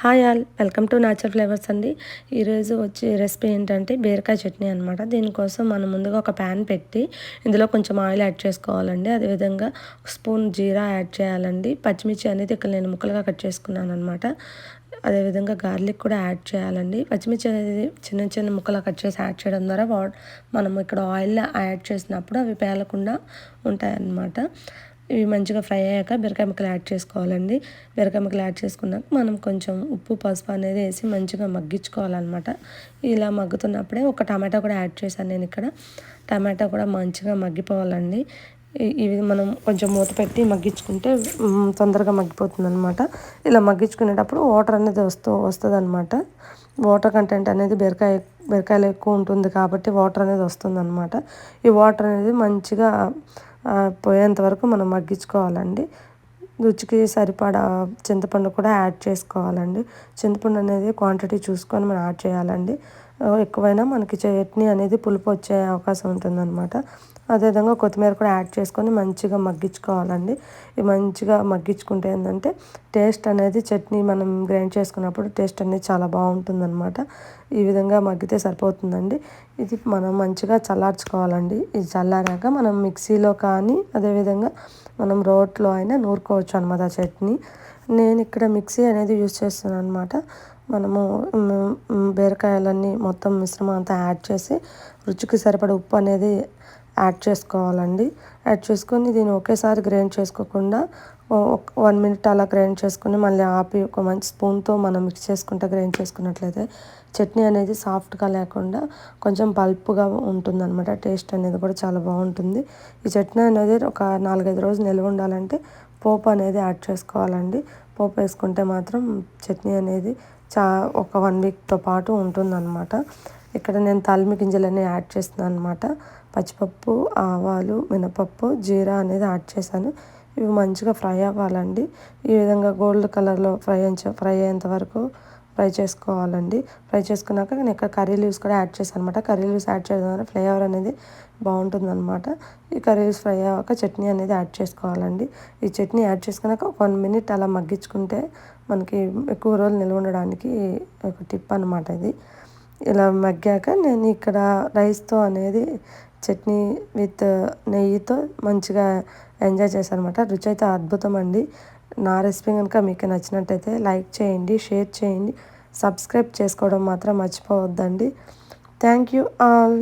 Hi all welcome to natural flavours అండి. ఈరోజు వచ్చే రెసిపీ ఏంటంటే బీరకాయ చట్నీ అనమాట దీనికోసం మనం ముందుగా ఒక ప్యాన్ పెట్టి ఇందులో కొంచెం ఆయిల్ యాడ్ చేసుకోవాలండి. అదేవిధంగా స్పూన్ జీరా యాడ్ చేయాలండి. పచ్చిమిర్చి అనేది ఇక్కడ నేను ముక్కలుగా కట్ చేసుకున్నాను అనమాట అదేవిధంగా గార్లిక్ కూడా యాడ్ చేయాలండి. పచ్చిమిర్చి అనేది చిన్న చిన్న ముక్కలు కట్ చేసి యాడ్ చేయడం ద్వారా మనం ఇక్కడ ఆయిల్ యాడ్ చేసినప్పుడు అవి పేలకుండా ఉంటాయన్నమాట. ఇవి మంచిగా ఫ్రై అయ్యాక బీరకాయ ముక్కలు యాడ్ చేసుకోవాలండి. బీరకాయ ముక్కలు యాడ్ చేసుకున్నాక మనం కొంచెం ఉప్పు పసుపు అనేది వేసి మంచిగా మగ్గించుకోవాలన్నమాట. ఇలా మగ్గుతున్నప్పుడే ఒక టమాటా కూడా యాడ్ చేశాను నేను ఇక్కడ. టమాటా కూడా మంచిగా మగ్గిపోవాలండి. ఇవి మనం కొంచెం మూత పెట్టి మగ్గించుకుంటే తొందరగా మగ్గిపోతుంది అనమాట ఇలా మగ్గించుకునేటప్పుడు వాటర్ అనేది వస్తూ వస్తుంది అనమాట వాటర్ కంటెంట్ అనేది బీరకాయ బీరకాయలు ఎక్కువ ఉంటుంది కాబట్టి వాటర్ అనేది వస్తుంది అనమాట ఈ వాటర్ అనేది మంచిగా పోయేంత వరకు మనం మగ్గించుకోవాలండి. రుచికి సరిపడా చింతపండు కూడా యాడ్ చేసుకోవాలండి. చింతపండు అనేది క్వాంటిటీ చూసుకొని మనం యాడ్ చేయాలండి. ఎక్కువైనా మనకి చట్నీ అనేది పులుపు వచ్చే అవకాశం ఉంటుందన్నమాట. అదేవిధంగా కొత్తిమీర కూడా యాడ్ చేసుకొని మంచిగా మగ్గించుకోవాలండి. ఇది మంచిగా మగ్గించుకుంటే ఏంటంటే టేస్ట్ అనేది చట్నీ మనం గ్రైండ్ చేసుకున్నప్పుడు టేస్ట్ అనేది చాలా బాగుంటుందన్నమాట. ఈ విధంగా మగ్గితే సరిపోతుందండి. ఇది మనం మంచిగా చల్లార్చుకోవాలండి. ఇది చల్లారాక మనం మిక్సీలో కానీ అదేవిధంగా మనం రోట్లో అయినా నూరుకోవచ్చు అనమాట చట్నీ. నేను ఇక్కడ మిక్సీ అనేది యూజ్ చేస్తున్నాను అనమాట మనము బీరకాయలన్నీ మొత్తం మిశ్రమం అంతా యాడ్ చేసి రుచికి సరిపడ ఉప్పు అనేది యాడ్ చేసుకోవాలండి. యాడ్ చేసుకొని దీన్ని ఒకేసారి గ్రైండ్ చేసుకోకుండా వన్ మినిట్ అలా గ్రైండ్ చేసుకుని మళ్ళీ ఆపి ఒక మంచి స్పూన్తో మనం మిక్స్ చేసుకుంటే గ్రైండ్ చేసుకున్నట్లయితే చట్నీ అనేది సాఫ్ట్గా లేకుండా కొంచెం పల్పుగా ఉంటుందన్నమాట. టేస్ట్ అనేది కూడా చాలా బాగుంటుంది. ఈ చట్నీ అనేది ఒక నాలుగైదు రోజులు నిల్వ ఉండాలంటే పోపు అనేది యాడ్ చేసుకోవాలండి. పోపు వేసుకుంటే మాత్రం చట్నీ అనేది చా ఒక వన్ వీక్తో పాటు ఉంటుందన్నమాట. ఇక్కడ నేను తాలిమి గింజలన్నీ యాడ్ చేస్తున్నాను అనమాట పచ్చిపప్పు ఆవాలు మినపప్పు జీరా అనేది యాడ్ చేశాను. ఇవి మంచిగా ఫ్రై అవ్వాలండి. ఈ విధంగా గోల్డ్ కలర్లో ఫ్రై ఫ్రై అయ్యేంత వరకు ఫ్రై చేసుకోవాలండి. ఫ్రై చేసుకున్నాక నేను ఇక్కడ కర్రీ లీవ్స్ కూడా యాడ్ చేశాను అనమాట కర్రీ లీవ్స్ యాడ్ చేయడం వల్ల ఫ్లేవర్ అనేది బాగుంటుందన్నమాట. ఈ కర్రీ లీవ్స్ ఫ్రై అయ్యాక చట్నీ అనేది యాడ్ చేసుకోవాలండి. ఈ చట్నీ యాడ్ చేసుకున్నాక ఒక వన్ మినిట్ అలా మగ్గించుకుంటే మనకి ఎక్కువ రోజులు నిల్వ ఉండడానికి ఒక టిప్ అనమాట ఇది. ఇలా మగ్గాక నేను ఇక్కడ రైస్తో అనేది చట్నీ విత్ నెయ్యితో మంచిగా ఎంజాయ్ చేశాను అనమాట రుచి అయితే అద్భుతం అండి. నా రెసిపీ కనుక మీకు నచ్చినట్టయితే లైక్ చేయండి షేర్ చేయండి సబ్స్క్రైబ్ చేసుకోవడం మాత్రం మర్చిపోవద్దండి. Thank you all.